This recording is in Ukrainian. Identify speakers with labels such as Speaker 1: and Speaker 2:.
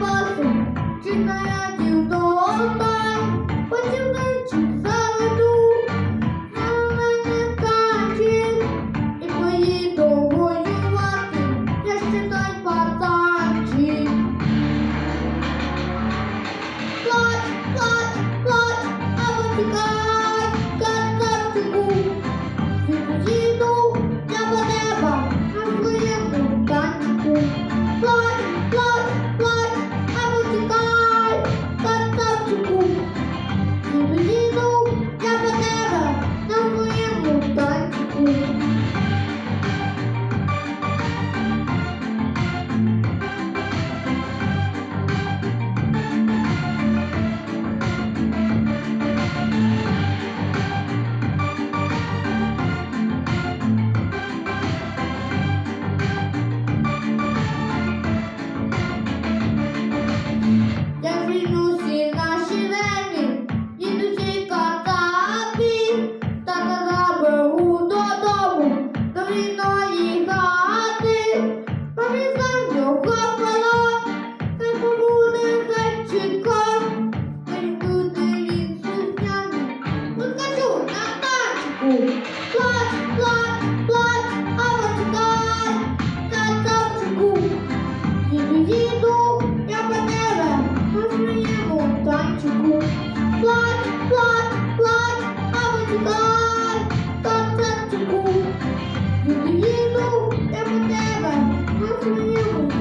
Speaker 1: мамо, тікай, go. рук. Плач, плач, плач, а вот так, так, так, Їду, їду, я по тебе, на своєму танчику. Плач, плач, плач, а вот так, так, так, Їду, їду, я по тебе, на своєму